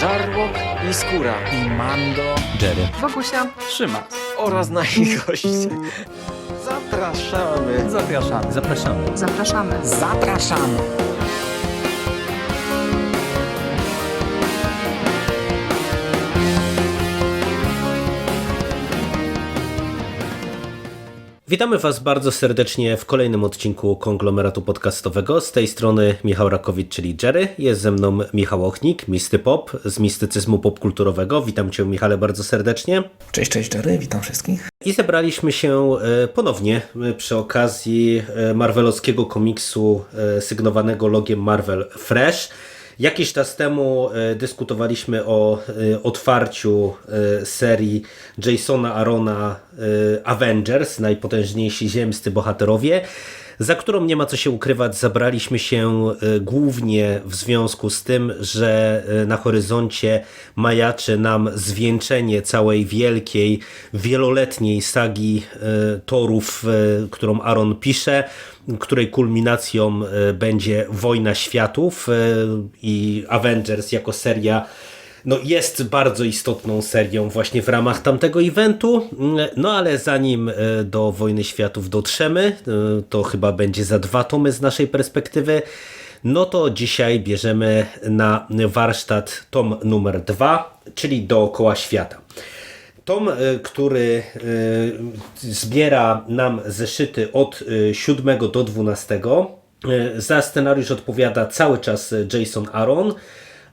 Żarłok i Skóra i Mando, Jerry. Wokusia. Szymas. oraz nasi goście. Zapraszamy. Zapraszamy. Zapraszamy. Zapraszamy. Zapraszamy. Witamy Was bardzo serdecznie w kolejnym odcinku konglomeratu podcastowego. Z tej strony Michał Rakowicz, czyli Jerry. Jest ze mną Michał Ochnik, Misty Pop z mistycyzmu popkulturowego. Witam Cię, Michale, bardzo serdecznie. Cześć, cześć Jerry, witam wszystkich. I zebraliśmy się e, ponownie e, przy okazji e, marvelowskiego komiksu sygnowanego logiem Marvel Fresh. Jakiś czas temu e, dyskutowaliśmy o e, otwarciu e, serii Jasona Arona Avengers, najpotężniejsi ziemscy bohaterowie, za którą nie ma co się ukrywać, zabraliśmy się e, głównie w związku z tym, że e, na horyzoncie majaczy nam zwieńczenie całej wielkiej, wieloletniej sagi e, torów, którą Aaron pisze, której kulminacją będzie Wojna Światów i Avengers jako seria no jest bardzo istotną serią właśnie w ramach tamtego eventu. No ale zanim e, do Wojny Światów dotrzemy, e, to chyba będzie za dwa tomy z naszej perspektywy, no to dzisiaj bierzemy na warsztat tom numer dwa, czyli dookoła świata. Tom, e, który zbiera nam zeszyty od e, 7 do 12. E, Za scenariusz odpowiada cały czas Jason Aaron.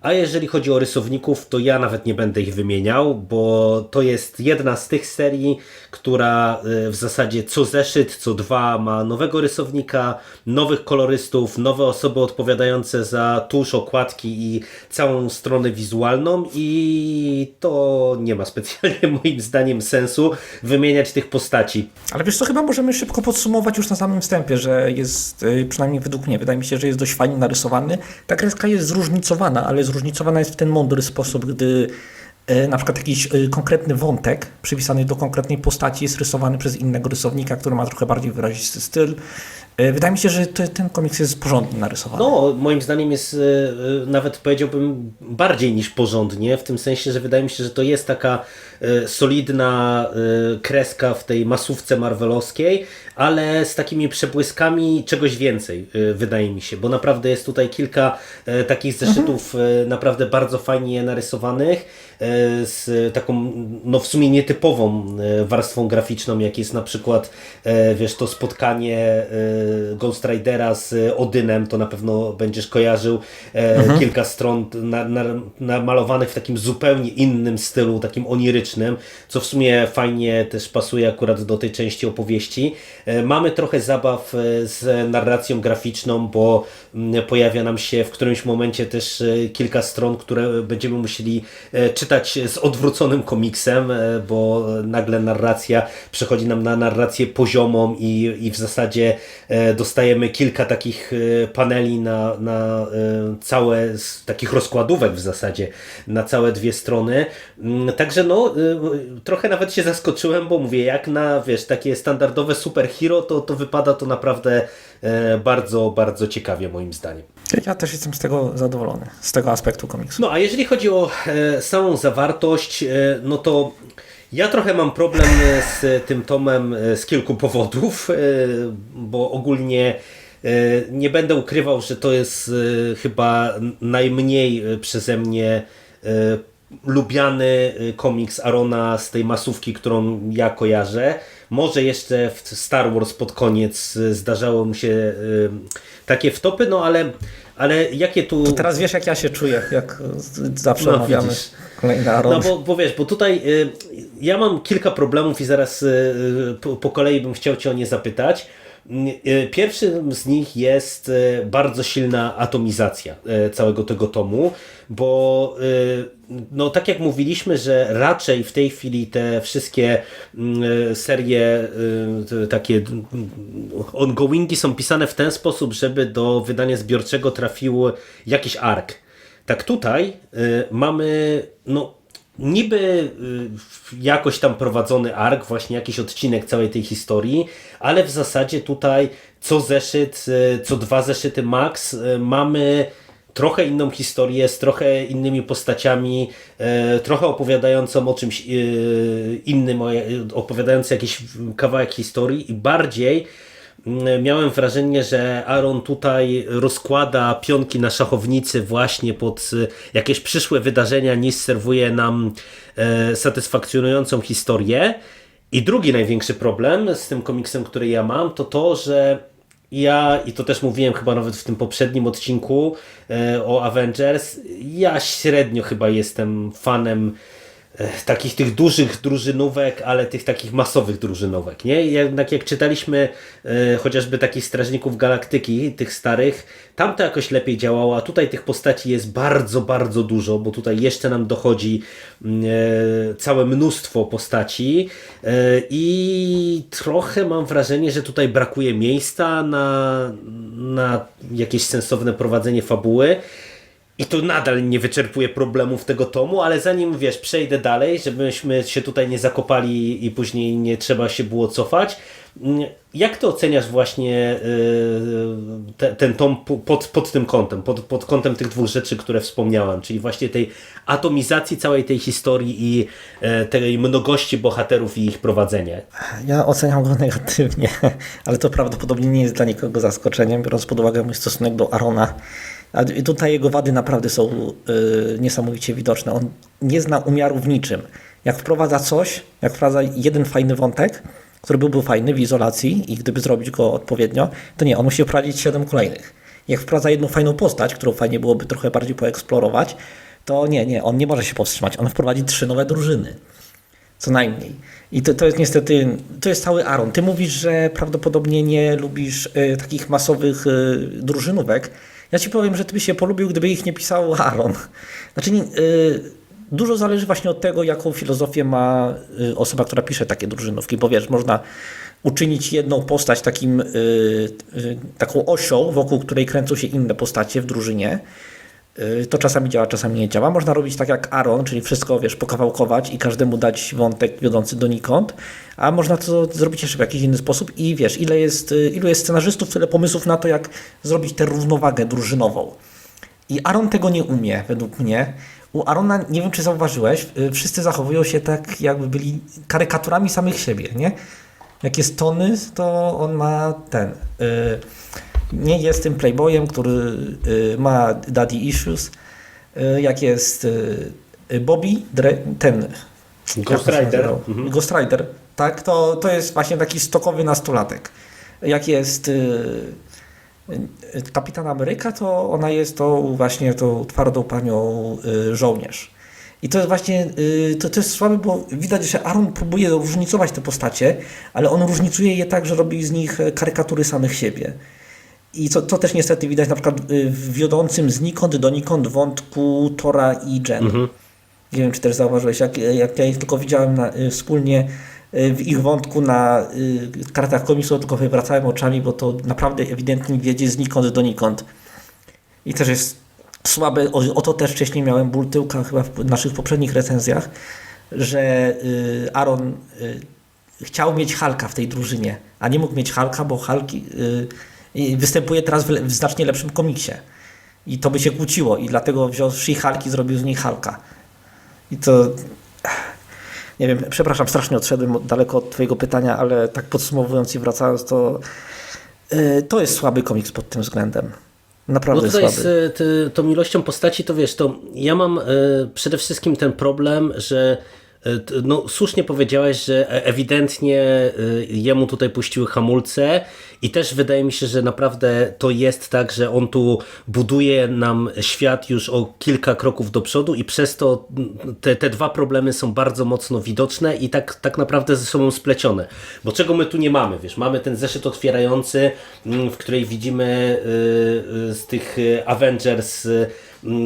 A jeżeli chodzi o rysowników, to ja nawet nie będę ich wymieniał, bo to jest jedna z tych serii, która e, w zasadzie co zeszyt, co dwa ma nowego rysownika, nowych kolorystów, nowe osoby odpowiadające za tusz, okładki i całą stronę wizualną i to nie ma specjalnie moim zdaniem sensu wymieniać tych postaci. Ale wiesz co, chyba możemy szybko podsumować już na samym wstępie, że jest, y, przynajmniej według mnie, wydaje mi się, że jest dość fajnie narysowany. Ta kreska jest zróżnicowana, ale zróżnicowana jest w ten mądry sposób, gdy y, na przykład jakiś y, konkretny wątek przypisany do konkretnej postaci jest rysowany przez innego rysownika, który ma trochę bardziej wyrazisty styl. Y, Wydaje mi się, że ten komiks jest porządnie narysowany. No, moim zdaniem jest e, e, nawet powiedziałbym bardziej niż porządnie, w tym sensie, że wydaje mi się, że to jest taka e, solidna e, kreska w tej masówce marvelowskiej, ale z takimi przebłyskami czegoś więcej, e, wydaje mi się, bo naprawdę jest tutaj kilka e, takich zeszytów e, naprawdę bardzo fajnie narysowanych, e, z taką no w sumie nietypową e, warstwą graficzną, jak jest na przykład e, wiesz, to spotkanie e, Ghost Ridera z Odynem, to na pewno będziesz kojarzył e, kilka stron na, na, namalowanych w takim zupełnie innym stylu, takim onirycznym, co w sumie fajnie też pasuje akurat do tej części opowieści. E, Mamy trochę zabaw e, z narracją graficzną, bo mm, pojawia nam się w którymś momencie też e, kilka stron, które będziemy musieli czytać z odwróconym komiksem, bo nagle narracja przechodzi nam na narrację poziomą i, i w zasadzie dostajemy kilka takich paneli na, na całe, takich rozkładówek w zasadzie, na całe dwie strony. Mm, Także no, trochę nawet się zaskoczyłem, bo mówię, jak na, wiesz, takie standardowe superhero, to, to wypada to naprawdę e, bardzo, bardzo ciekawie moim zdaniem. Ja też jestem z tego zadowolony, z tego aspektu komiksu. No a jeżeli chodzi o e, samą zawartość, e, no to ja trochę mam problem z tym tomem z kilku powodów, bo ogólnie nie będę ukrywał, że to jest chyba najmniej przeze mnie lubiany e, komiks Arona z tej masówki, którą ja kojarzę. Może jeszcze w Star Wars pod koniec e, zdarzało mu się e, takie wtopy, no ale, ale jakie tu... To teraz wiesz, jak ja się czuję, jak zawsze No, omawiamy widzisz. kolejny Aaron. No bo, bo wiesz, bo tutaj y, ja mam kilka problemów i zaraz y, y, po, po kolei bym chciał Cię o nie zapytać. Y, Pierwszym z nich jest y, bardzo silna atomizacja y, całego tego tomu, bo no tak jak mówiliśmy, że raczej w tej chwili te wszystkie y, serie takie y, ongoingi są pisane w ten sposób, żeby do wydania zbiorczego trafił jakiś ark. Tak tutaj mamy no niby y, jakoś tam prowadzony ark, właśnie jakiś odcinek całej tej historii, ale w zasadzie tutaj co zeszyt, y, co dwa zeszyty max y, mamy trochę inną historię, z trochę innymi postaciami, trochę opowiadającą o czymś innym, opowiadając jakiś kawałek historii i bardziej miałem wrażenie, że Aaron tutaj rozkłada pionki na szachownicy właśnie pod e, jakieś przyszłe wydarzenia, niż serwuje nam e, satysfakcjonującą historię. I drugi największy problem z tym komiksem, który ja mam, to to, że ja, i to też mówiłem chyba nawet w tym poprzednim odcinku e, o Avengers, ja średnio chyba jestem fanem takich tych dużych drużynówek, ale tych takich masowych drużynówek, nie? Jednak jak czytaliśmy e, chociażby takich Strażników Galaktyki, tych starych, tam to jakoś lepiej działało, a tutaj tych postaci jest bardzo, bardzo dużo, bo tutaj jeszcze nam dochodzi e, całe mnóstwo postaci e, i trochę mam wrażenie, że tutaj brakuje miejsca na, na jakieś sensowne prowadzenie fabuły. I to nadal nie wyczerpuje problemów tego tomu, ale zanim wiesz, przejdę dalej, żebyśmy się tutaj nie zakopali i później nie trzeba się było cofać. mm, Jak ty oceniasz właśnie yy, te, ten tom po- pod, pod tym kątem, pod, pod kątem tych dwóch rzeczy, które wspomniałem, czyli właśnie tej atomizacji całej tej historii i e, tej mnogości bohaterów i ich prowadzenia? Ja oceniam go negatywnie, ale to prawdopodobnie nie jest dla nikogo zaskoczeniem, biorąc pod uwagę mój stosunek do Arona. Tutaj jego wady naprawdę są y, niesamowicie widoczne. On nie zna umiaru w niczym. Jak wprowadza coś, jak wprowadza jeden fajny wątek, który byłby fajny w izolacji i gdyby zrobić go odpowiednio, to nie, on musi wprowadzić siedem kolejnych. Jak wprowadza jedną fajną postać, którą fajnie byłoby trochę bardziej poeksplorować, to nie, nie, on nie może się powstrzymać. On wprowadzi trzy nowe drużyny. Co najmniej. I to, to jest niestety, to jest cały Aaron. Ty mówisz, że prawdopodobnie nie lubisz y, takich masowych y, drużynówek. Ja ci powiem, że ty byś się polubił, gdyby ich nie pisał Aaron. Znaczy, nie, y, dużo zależy właśnie od tego, jaką filozofię ma y, osoba, która pisze takie drużynówki, bo wiesz, można uczynić jedną postać takim, y, y, taką osią, wokół której kręcą się inne postacie w drużynie. Y, To czasami działa, czasami nie działa. Można robić tak jak Aaron, czyli wszystko, wiesz, pokawałkować i każdemu dać wątek wiodący donikąd, a można to zrobić jeszcze w jakiś inny sposób i wiesz, ile jest, y, ilu jest scenarzystów, tyle pomysłów na to, jak zrobić tę równowagę drużynową. I Aaron tego nie umie, według mnie. U Arona, nie wiem czy zauważyłeś, y, wszyscy zachowują się tak, jakby byli karykaturami samych siebie, nie? Jak jest Tony, to on ma ten. Y, nie jest tym playboyem, który y, ma daddy issues. Y, jak jest y, Bobby, ten. Ghost Rider. Mhm. Ghost Rider, tak? To, to jest właśnie taki stokowy nastolatek. Jak jest Kapitan Ameryka, to ona jest to właśnie tą twardą panią żołnierz. I to jest właśnie, to, to jest słabe, bo widać, że Aaron próbuje różnicować te postacie, ale on różnicuje je tak, że robi z nich karykatury samych siebie. I to, to też niestety widać na przykład y, w wiodącym znikąd donikąd wątku Tora i Jen. Nie wiem, czy też zauważyłeś, jak, jak ja ich tylko widziałem na, y, wspólnie y, w ich wątku na y, kartach komiksu, tylko wywracałem oczami, bo to naprawdę ewidentnie wiedzie znikąd donikąd. I też jest słabe, o, o to też wcześniej miałem ból tyłka chyba w naszych poprzednich recenzjach, że y, Aaron y, chciał mieć Halka w tej drużynie, a nie mógł mieć Halka, bo Hulk y, y, występuje teraz w, le- w znacznie lepszym komiksie. I to by się kłóciło i dlatego wziął She-Hulk i zrobił z niej Hulka. I to... Nie wiem, przepraszam, strasznie odszedłem od- daleko od twojego pytania, ale tak podsumowując i wracając, to y, to jest słaby komiks pod tym względem. No Naprawdę tutaj słaby. z ty, tą ilością postaci, to wiesz, to ja mam e, przede wszystkim ten problem, że no, słusznie powiedziałeś, że e- ewidentnie e, jemu tutaj puściły hamulce i też wydaje mi się, że naprawdę to jest tak, że on tu buduje nam świat już o kilka kroków do przodu i przez to te, te dwa problemy są bardzo mocno widoczne i tak, tak naprawdę ze sobą splecione. Bo czego my tu nie mamy, wiesz, mamy ten zeszyt otwierający, mm, w której widzimy y, y, z tych y, Avengers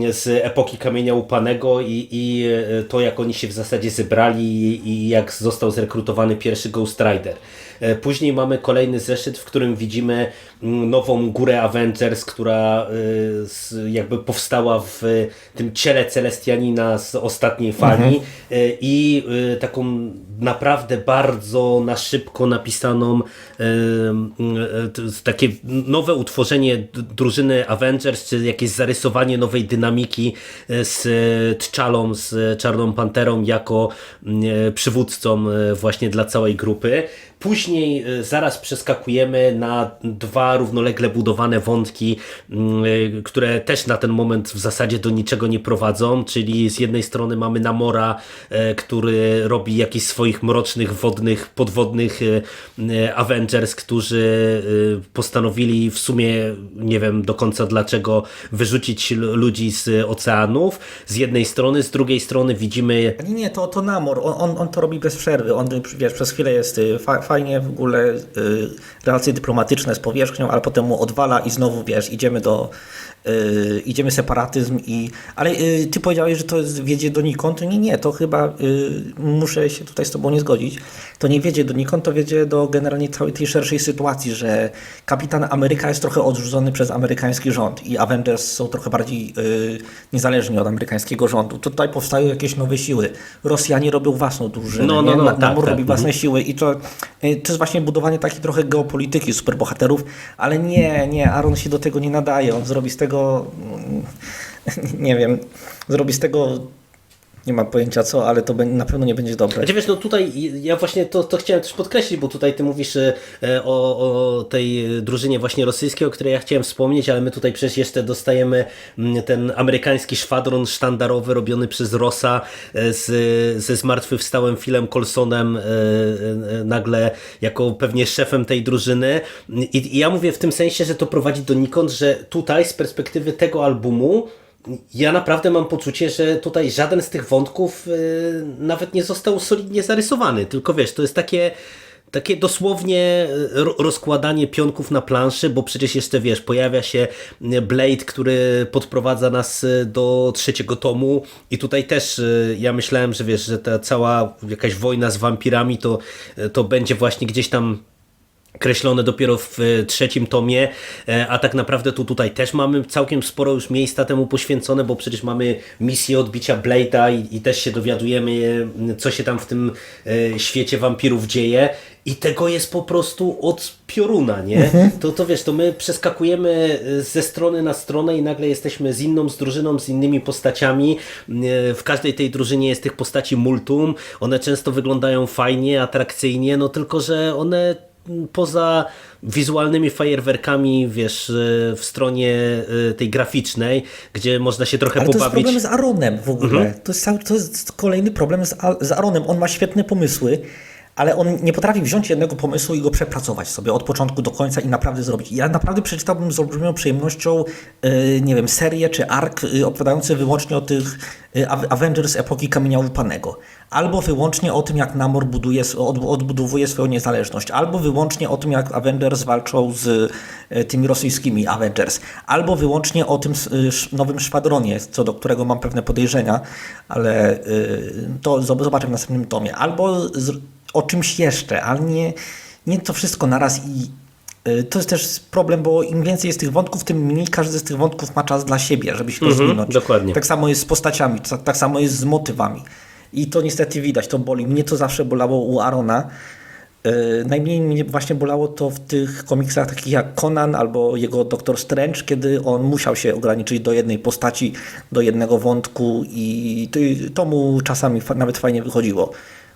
z epoki Kamienia Upanego i, i y, to jak oni się w zasadzie zebrali i, jak został zrekrutowany pierwszy Ghost Rider. E, Później mamy kolejny zeszyt, w którym widzimy mm, nową górę Avengers, która e, jakby powstała w tym ciele Celestianina z ostatniej fali e, i e, taką naprawdę bardzo na szybko napisaną e, e, takie nowe utworzenie drużyny Avengers, czy jakieś zarysowanie nowej dynamiki e, z T'Challą, z Czarną Panterą jako e, przywódcą e, właśnie dla całej grupy. Później e, zaraz przeskakujemy na dwa równolegle budowane wątki, m, e, które też na ten moment w zasadzie do niczego nie prowadzą, czyli z jednej strony mamy Namora, e, który robi jakichś swoich mrocznych, wodnych, podwodnych Avengers, którzy postanowili w sumie, nie wiem do końca dlaczego, wyrzucić ludzi z oceanów. Z jednej strony, z drugiej strony widzimy Nie, nie, to, to Namor, on, on, on to robi bez przerwy, on wiesz, przez chwilę jest y, fajnie w ogóle y, relacje dyplomatyczne z powierzchnią, ale potem mu odwala i znowu wiesz, idziemy do y, idziemy separatyzm i ale y, ty powiedziałeś, że to jest, wiedzie donikąd, nie, nie, to chyba muszę się tutaj z tobą nie zgodzić, to nie wiedzie donikąd, to wiedzie do generalnie całej tej szerszej sytuacji, że kapitan Ameryka jest trochę odrzucony przez amerykański rząd i Avengers są trochę bardziej niezależni od amerykańskiego rządu. Tutaj powstają jakieś nowe siły. Rosjanie robią własną drużynę, No, no, no, Na- tak, tak, robi własne siły i to, to jest właśnie budowanie takiej trochę geopolityki superbohaterów, ale nie, nie, Aaron się do tego nie nadaje. On zrobi z tego, mm, nie wiem, zrobi z tego, nie mam pojęcia co, ale to na pewno nie będzie dobre. Znaczy wiesz, no tutaj ja właśnie to, to chciałem też podkreślić, bo tutaj ty mówisz e, o, o tej drużynie właśnie rosyjskiej, o której ja chciałem wspomnieć, ale my tutaj przecież jeszcze dostajemy mm, ten amerykański szwadron sztandarowy robiony przez Rossa e, z, ze zmartwychwstałym Philem Colsonem e, nagle jako pewnie szefem tej drużyny I, i ja mówię w tym sensie, że to prowadzi donikąd, że tutaj z perspektywy tego albumu ja naprawdę mam poczucie, że tutaj żaden z tych wątków y, nawet nie został solidnie zarysowany, tylko wiesz, to jest takie takie dosłownie y, ro- rozkładanie pionków na planszy, bo przecież jeszcze wiesz, pojawia się y, Blade, który podprowadza nas do trzeciego tomu. I tutaj też ja myślałem, że wiesz, że ta cała jakaś wojna z wampirami to, to będzie właśnie gdzieś tam kreślone dopiero w e, trzecim tomie, e, a tak naprawdę tu tutaj też mamy całkiem sporo już miejsca temu poświęcone, bo przecież mamy misję odbicia Blade'a i, i też się dowiadujemy, e, co się tam w tym świecie wampirów dzieje i tego jest po prostu od pioruna, nie? To, to wiesz, to my przeskakujemy ze strony na stronę i nagle jesteśmy z inną z drużyną, z innymi postaciami. W każdej tej drużynie jest tych postaci multum, one często wyglądają fajnie, atrakcyjnie, no tylko, że one poza wizualnymi fajerwerkami, wiesz, e, w stronie e, tej graficznej, gdzie można się trochę Ale to jest pobawić. problem z Aaronem w ogóle. To, jest to jest kolejny problem z, z Aaronem. On ma świetne pomysły, ale on nie potrafi wziąć jednego pomysłu i go przepracować sobie od początku do końca i naprawdę zrobić. Ja naprawdę przeczytałbym z olbrzymią przyjemnością, yy, nie wiem, serię czy ark yy, opowiadający wyłącznie o tych Av- Avengers epoki Kamienia Łupanego. Albo wyłącznie o tym, jak Namor buduje, odbudowuje swoją niezależność. Albo wyłącznie o tym, jak Avengers walczą z tymi rosyjskimi Avengers. Albo wyłącznie o tym nowym szwadronie, co do którego mam pewne podejrzenia, ale to zob- zobaczę w następnym tomie. Albo o czymś jeszcze, ale nie, nie to wszystko naraz i y, to jest też problem, bo im więcej jest tych wątków, tym mniej każdy z tych wątków ma czas dla siebie, żeby się rozwinąć. dokładnie. Tak samo jest z postaciami, tak, tak samo jest z motywami. I to niestety widać, to boli. Mnie to zawsze bolało u Arona. Yy, najmniej mnie właśnie bolało to w tych komiksach takich jak Conan albo jego Doktor Strange, kiedy on musiał się ograniczyć do jednej postaci, do jednego wątku i to, to mu czasami fa- nawet fajnie wychodziło.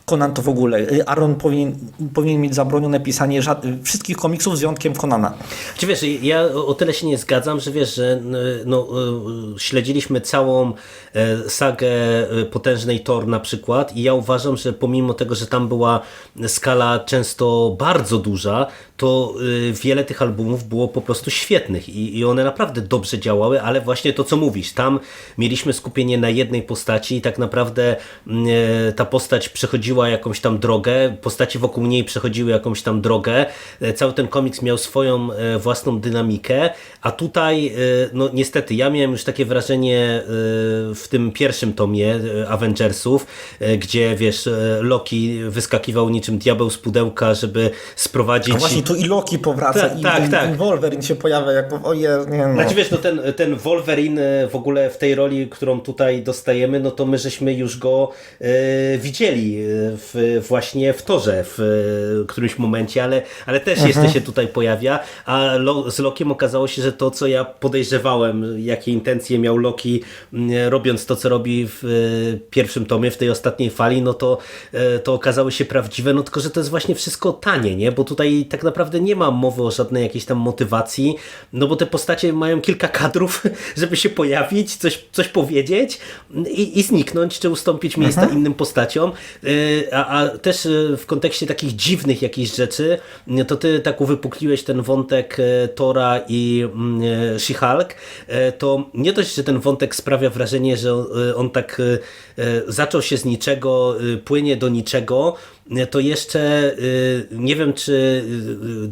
Conan to w ogóle. Yy, Aaron powinien, powinien mieć zabronione pisanie żad- wszystkich komiksów z wyjątkiem Conana. Czy wiesz, ja o tyle się nie zgadzam, że wiesz, że no, y, śledziliśmy całą e, sagę e, potężnej Thor na przykład i ja uważam, że pomimo tego, że tam była skala często bardzo duża, to y, wiele tych albumów było po prostu świetnych i, i one naprawdę dobrze działały, ale właśnie to co mówisz, tam mieliśmy skupienie na jednej postaci i tak naprawdę mm, e, ta postać przechodziła jakąś tam drogę, postaci wokół niej przechodziły jakąś tam drogę, e, cały ten komiks miał swoją e, własną dynamikę, a tutaj no niestety ja miałem już takie wrażenie w tym pierwszym tomie Avengersów, gdzie wiesz, Loki wyskakiwał niczym diabeł z pudełka, żeby sprowadzić... Właśnie tu i Loki powraca Tak, i, tak, i, tak. i Wolverine się pojawia jako, oje, nie no. Znaczy wiesz, no ten, ten Wolverine e, w ogóle w tej roli, którą tutaj dostajemy, no to my żeśmy już go e, widzieli e, w, właśnie w torze w e, którymś momencie, ale, ale też jeszcze się tutaj pojawia, a Lo, z Lokiem okazało się, że to co ja podejrzewałem, jakie intencje miał Loki robiąc to co robi w pierwszym tomie, w tej ostatniej fali, no to, to okazało się prawdziwe, no tylko, że to jest właśnie wszystko tanie, nie? Bo tutaj tak naprawdę nie ma mowy o żadnej jakiejś tam motywacji, no bo te postacie mają kilka kadrów, żeby się pojawić, coś, coś powiedzieć i, i zniknąć, czy ustąpić miejsca innym postaciom. Yy, A, a też yy, w kontekście takich dziwnych jakichś rzeczy, yy, to ty tak uwypukliłeś ten wątek Tora i mm, She-Hulk, to nie dość, że ten wątek sprawia wrażenie, że on tak zaczął się z niczego, płynie do niczego, to jeszcze y, nie wiem, czy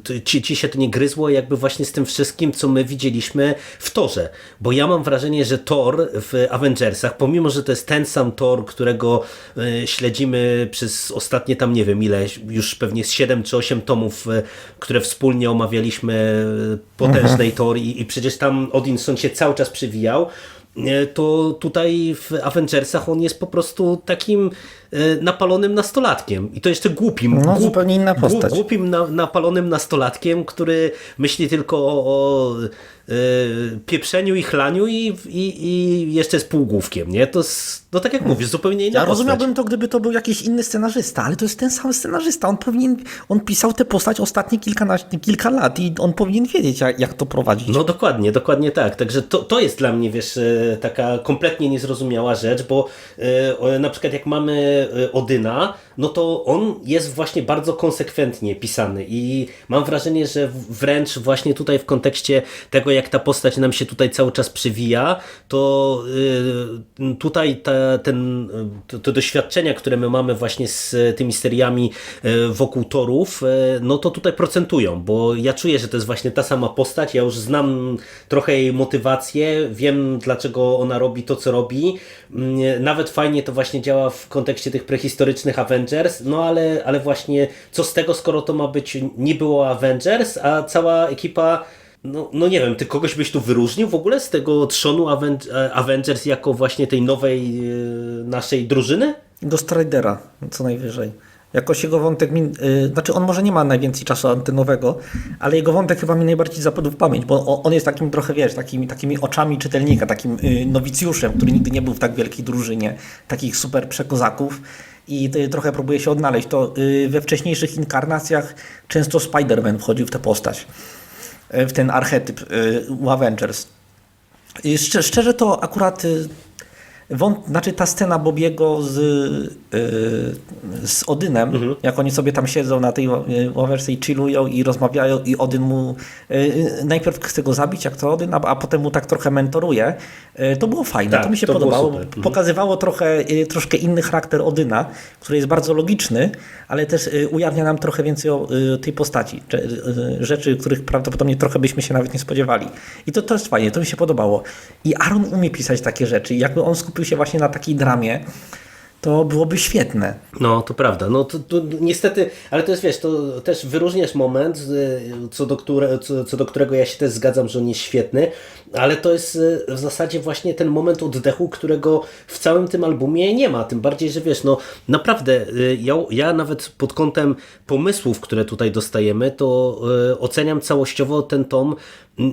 y, y, ci, ci się to nie gryzło jakby właśnie z tym wszystkim, co my widzieliśmy w Torze. Bo ja mam wrażenie, że Thor w Avengersach, pomimo, że to jest ten sam Thor, którego śledzimy przez ostatnie tam nie wiem ile, już pewnie z 7 czy 8 tomów, które wspólnie omawialiśmy potężnej Thor i, i przecież tam Odinson się cały czas przywijał, to tutaj w Avengersach on jest po prostu takim napalonym nastolatkiem. I to jeszcze głupim. No, zupełnie inna postać. Głupim, na, napalonym nastolatkiem, który myśli tylko o, o e, pieprzeniu i chlaniu i, i, i jeszcze z półgłówkiem, nie? To jest, no tak jak mówisz, zupełnie inna Ja postać. rozumiałbym to, gdyby to był jakiś inny scenarzysta, ale to jest ten sam scenarzysta. On powinien, on pisał tę postać ostatnie kilkanaście, kilka lat i on powinien wiedzieć, jak, jak to prowadzić. No dokładnie, dokładnie tak. Także to, to jest dla mnie, wiesz, e, taka kompletnie niezrozumiała rzecz, bo e, na przykład jak mamy e, Odyna, no to on jest właśnie bardzo konsekwentnie pisany i mam wrażenie, że wręcz właśnie tutaj w kontekście tego, jak ta postać nam się tutaj cały czas przywija, to y, tutaj ta, ten, to doświadczenia, które my mamy właśnie z tymi seriami y, wokół torów, no to tutaj procentują, bo ja czuję, że to jest właśnie ta sama postać, ja już znam trochę jej motywację, wiem dlaczego ona robi to, co robi, nawet fajnie to właśnie działa w kontekście tych prehistorycznych Avengers, no ale, ale właśnie co z tego, skoro to ma być nie było Avengers, a cała ekipa no, no nie wiem, ty kogoś byś tu wyróżnił w ogóle z tego trzonu e, Avengers jako właśnie tej nowej e, naszej drużyny? Do Stridera, co najwyżej. Jakoś jego wątek, mi, y, znaczy on może nie ma najwięcej czasu antenowego, ale jego wątek chyba mi najbardziej zapadł w pamięć, bo on, jest takim trochę, wiesz, takimi, takimi oczami czytelnika, takim y, nowicjuszem, który nigdy nie był w tak wielkiej drużynie, takich super przekozaków i trochę próbuje się odnaleźć. To y, we wcześniejszych inkarnacjach często Spider-Man wchodził w tę postać, y, w ten archetyp y, Avengers. Szczerze to akurat y, wąt, znaczy ta scena Bobiego z, y, z Odynem, jak oni sobie tam siedzą na tej y, ławersce i chillują i rozmawiają i Odyn mu y, y, najpierw chce go zabić, jak to Odyn, a, a potem mu tak trochę mentoruje, y, to było fajne, Tak, to mi się to podobało. Mhm. Pokazywało trochę, y, troszkę inny charakter Odyna, który jest bardzo logiczny, ale też y, ujawnia nam trochę więcej o y, tej postaci, y, rzeczy, których prawdopodobnie trochę byśmy się nawet nie spodziewali. I to, to jest fajnie, to mi się podobało. I Aaron umie pisać takie rzeczy. I jakby on skupił się właśnie na takiej dramie, to byłoby świetne. No, to prawda. No to, to niestety, ale to jest, wiesz, to też wyróżniasz moment, y, co do, które, co, co do którego ja się też zgadzam, że on jest świetny, ale to jest y, w zasadzie właśnie ten moment oddechu, którego w całym tym albumie nie ma. Tym bardziej, że wiesz, no naprawdę, y, ja, ja nawet pod kątem pomysłów, które tutaj dostajemy, to oceniam całościowo ten tom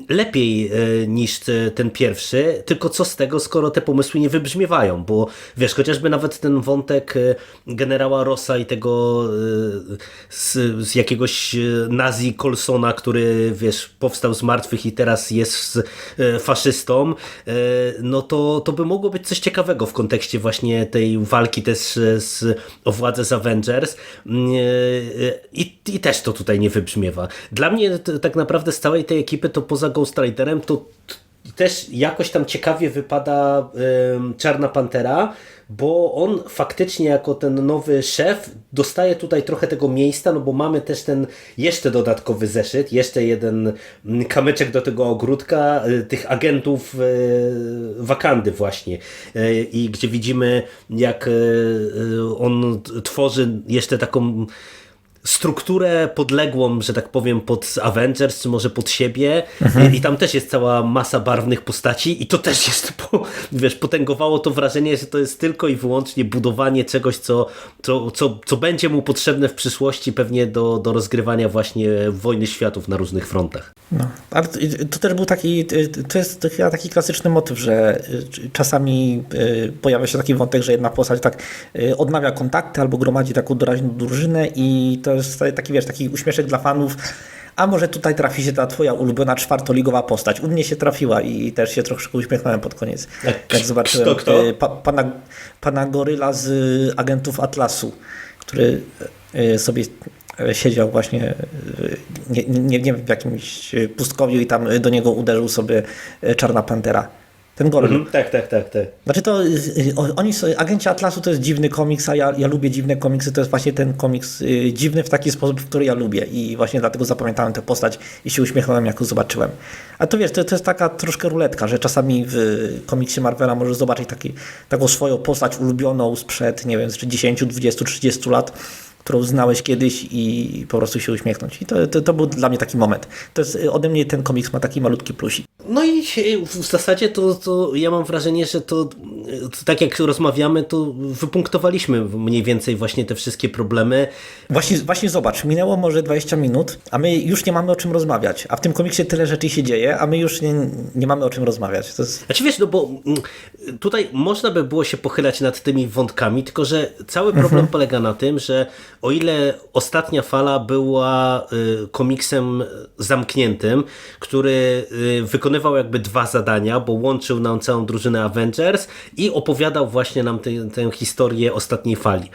lepiej y, niż y, ten pierwszy, tylko co z tego, skoro te pomysły nie wybrzmiewają, bo wiesz, chociażby nawet ten wątek y, generała Rossa i tego z, z jakiegoś nazi Colsona, który wiesz, powstał z martwych i teraz jest faszystą, no to, to by mogło być coś ciekawego w kontekście właśnie tej walki też z, o władzę z Avengers y, i, i też to tutaj nie wybrzmiewa. Dla mnie tak naprawdę z całej tej ekipy to poza Ghost Riderem to też jakoś tam ciekawie wypada Czarna Pantera, bo on faktycznie jako ten nowy szef dostaje tutaj trochę tego miejsca, no bo mamy też ten jeszcze dodatkowy zeszyt, jeszcze jeden mm, kamyczek do tego ogródka y, tych agentów y, Wakandy właśnie. Y, i gdzie widzimy jak on tworzy jeszcze taką strukturę podległą, że tak powiem, pod Avengers, czy może pod siebie I, i tam też jest cała masa barwnych postaci i to też jest, po, wiesz, potęgowało to wrażenie, że to jest tylko i wyłącznie budowanie czegoś, co, co, co, co będzie mu potrzebne w przyszłości pewnie do, do rozgrywania właśnie wojny światów na różnych frontach. No, ale to- to też był taki, to jest chyba taki klasyczny motyw, że y, czasami y, pojawia się taki wątek, że jedna postać tak y, odnawia kontakty albo gromadzi taką doraźną drużynę i to jest taki, wiesz, taki uśmieszek dla fanów. A może tutaj trafi się ta twoja ulubiona czwartoligowa postać. U mnie się trafiła i też się troszkę uśmiechnąłem pod koniec. Jak- zobaczyłem kto, kto? y, Pa, pana, pana Goryla z y, agentów Atlasu, który y, sobie siedział właśnie nie, nie, nie wiem w jakimś pustkowiu i tam do niego uderzył sobie Czarna Pantera. Ten Goryl. Mhm, tak, tak, tak, tak. Znaczy to, y, y, oni są, Agenci Atlasu to jest dziwny komiks, a ja, ja lubię dziwne komiksy, to jest właśnie ten komiks y, dziwny w taki sposób, który ja lubię i właśnie dlatego zapamiętałem tę postać i się uśmiechnąłem, jak ją zobaczyłem. A to wiesz, to, to jest taka troszkę ruletka, że czasami w komiksie Marvela możesz zobaczyć taki, taką swoją postać ulubioną sprzed, nie wiem, z 10, 20, 30 lat, którą znałeś kiedyś i po prostu się uśmiechnąć. I to, to, to był dla mnie taki moment. To jest, ode mnie ten komiks ma taki malutki plusik. No i w zasadzie to, to ja mam wrażenie, że to, to tak jak rozmawiamy, to wypunktowaliśmy mniej więcej właśnie te wszystkie problemy. Właśnie, właśnie zobacz, minęło może 20 minut, a my już nie mamy o czym rozmawiać. A w tym komiksie tyle rzeczy się dzieje, a my już nie, nie mamy o czym rozmawiać. To jest... Znaczy wiesz, no bo mm, tutaj można by było się pochylać nad tymi wątkami, tylko że cały problem polega na tym, że o ile ostatnia fala była y, komiksem zamkniętym, który y, wykonywał jakby dwa zadania, bo łączył nam całą drużynę Avengers i opowiadał właśnie nam tę- historię ostatniej fali.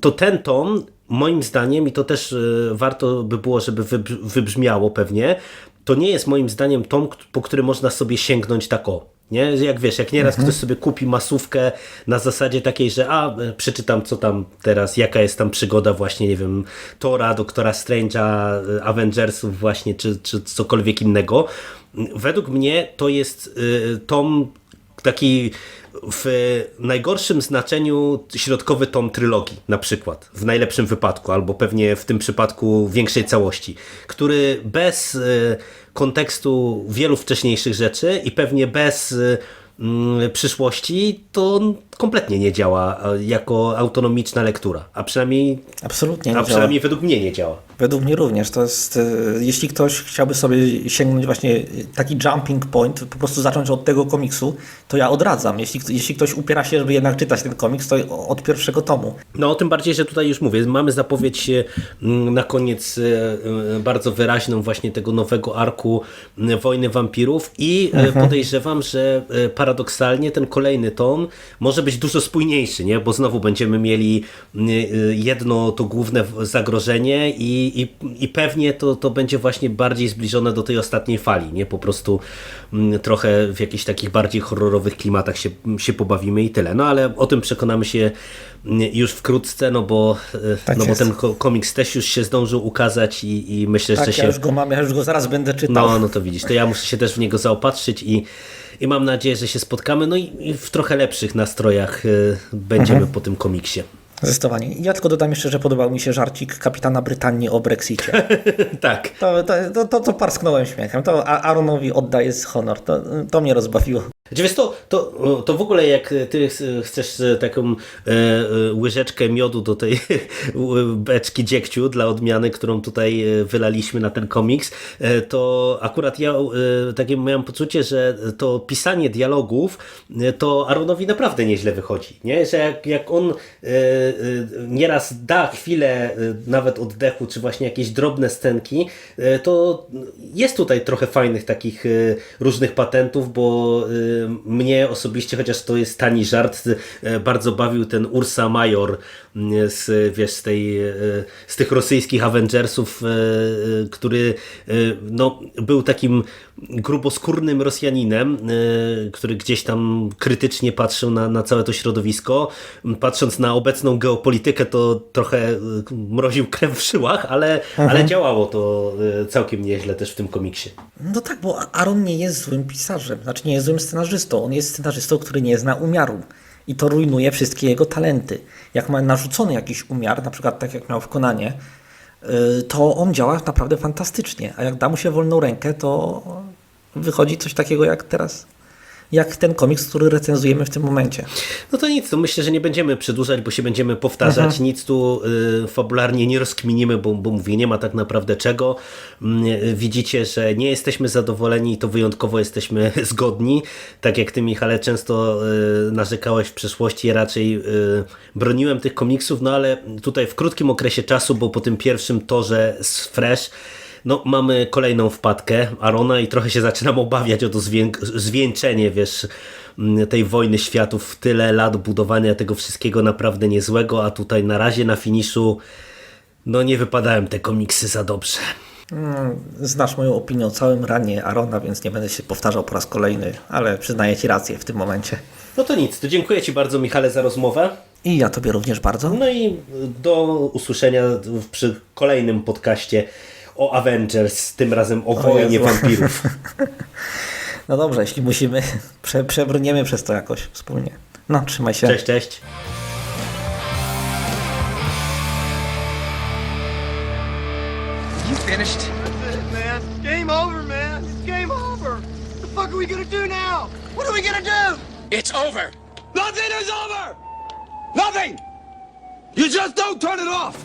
To ten tom, moim zdaniem, i to też y, warto by było, żeby wybr- wybrzmiało pewnie, to nie jest moim zdaniem tom, po który można sobie sięgnąć tak o. Nie? Jak wiesz, jak nieraz ktoś sobie kupi masówkę na zasadzie takiej, że a, e, przeczytam co tam teraz, jaka jest tam przygoda właśnie, nie wiem, Tora, Doktora Strange'a, e, Avengersów właśnie, czy, czy cokolwiek innego. Według mnie to jest y, tom taki w najgorszym znaczeniu środkowy tom trylogii, na przykład, w najlepszym wypadku, albo pewnie w tym przypadku większej całości, który bez y, kontekstu wielu wcześniejszych rzeczy i pewnie bez y, mm, przyszłości, to kompletnie nie działa jako autonomiczna lektura, a przynajmniej, Absolutnie a działa. przynajmniej według mnie nie działa. Według mnie również. To jest, e, jeśli ktoś chciałby sobie sięgnąć właśnie e, taki jumping point, po prostu zacząć od tego komiksu, to ja odradzam. Jeśli, jeśli ktoś upiera się, żeby jednak czytać ten komiks, to od pierwszego tomu. No, tym bardziej, że tutaj już mówię, mamy zapowiedź e, na koniec bardzo wyraźną właśnie tego nowego arku Wojny Wampirów i e, podejrzewam, że paradoksalnie ten kolejny tom może być dużo spójniejszy, nie? bo znowu będziemy mieli jedno to główne zagrożenie i, i, i pewnie to, to będzie właśnie bardziej zbliżone do tej ostatniej fali, nie? Po prostu m, trochę w jakichś takich bardziej horrorowych klimatach się, się pobawimy i tyle. No ale o tym przekonamy się m, już wkrótce, no bo, e, Tak no bo ten ko- komiks też już się zdążył ukazać i, i myślę, że Tak, się... ja już go mam, ja już go zaraz będę czytał. No, no to widzisz, to ja muszę się też w niego zaopatrzyć i, i mam nadzieję, że się spotkamy, no i, i w trochę lepszych nastrojach e, będziemy Mhm. po tym komiksie. Zdecydowanie. Ja tylko dodam jeszcze, że podobał mi się żarcik kapitana Brytanii o Brexicie. tak. To, to, to, to, parsknąłem śmiechem. To Aaronowi oddaję honor. To, to mnie rozbawiło. Znaczy, wiesz, to, to, to w ogóle jak ty chcesz e, taką e, e, łyżeczkę miodu do tej beczki dziegciu dla odmiany, którą tutaj e, wylaliśmy na ten komiks, to akurat ja takie miałem poczucie, że to pisanie dialogów to Aaronowi naprawdę nieźle wychodzi, nie? Że jak, jak on nieraz da chwilę nawet oddechu, czy właśnie jakieś drobne scenki, to jest tutaj trochę fajnych takich różnych patentów, bo mnie osobiście, chociaż to jest tani żart, e, bardzo bawił ten Ursa Major z, wiesz, z, tej, e, z tych rosyjskich Avengersów, e, który no, był takim gruboskórnym Rosjaninem, który gdzieś tam krytycznie patrzył na, na całe to środowisko. Patrząc na obecną geopolitykę, to trochę mroził krew w żyłach, ale, ale działało to całkiem nieźle też w tym komiksie. No tak, bo Aaron nie jest złym pisarzem, znaczy nie jest złym scenarzystą. On jest scenarzystą, który nie zna umiaru. I to rujnuje wszystkie jego talenty. Jak ma narzucony jakiś umiar, na przykład tak jak miał w Konanie, y, to on działa naprawdę fantastycznie. A jak da mu się wolną rękę, to wychodzi coś takiego jak teraz, jak ten komiks, który recenzujemy w tym momencie. No to nic, to myślę, że nie będziemy przedłużać, bo się będziemy powtarzać. Nic tu y, fabularnie nie rozkminimy, bo, bo mówię, nie ma tak naprawdę czego. Mm, y, widzicie, że nie jesteśmy zadowoleni i to wyjątkowo jesteśmy zgodni. Tak jak ty, Michale, często y, narzekałeś w przeszłości, ja raczej y, broniłem tych komiksów, no ale tutaj w krótkim okresie czasu, bo po tym pierwszym torze z Fresh no, mamy kolejną wpadkę Arona i trochę się zaczynam obawiać o to zwieńczenie, wiesz, m, tej wojny światów. Tyle lat budowania tego wszystkiego naprawdę niezłego, a tutaj na razie na finiszu no nie wypadają te komiksy za dobrze. Mm, Znasz moją opinię o całym ranie Arona, więc nie będę się powtarzał po raz kolejny, ale przyznaję Ci rację w tym momencie. No to nic, to dziękuję Ci bardzo Michale za rozmowę. I ja Tobie również bardzo. No i do usłyszenia przy kolejnym podcaście o Avengers, tym razem o wojnie Jezu. wampirów. No dobrze, jeśli musimy, prze, przebrniemy przez to jakoś wspólnie. No, trzymaj się. Cześć, cześć. You finished? That's it, man. Game over, man. It's game over. What the fuck are we gonna do now? What are we gonna do? It's over. Nothing is over! Nothing! You just don't turn it off!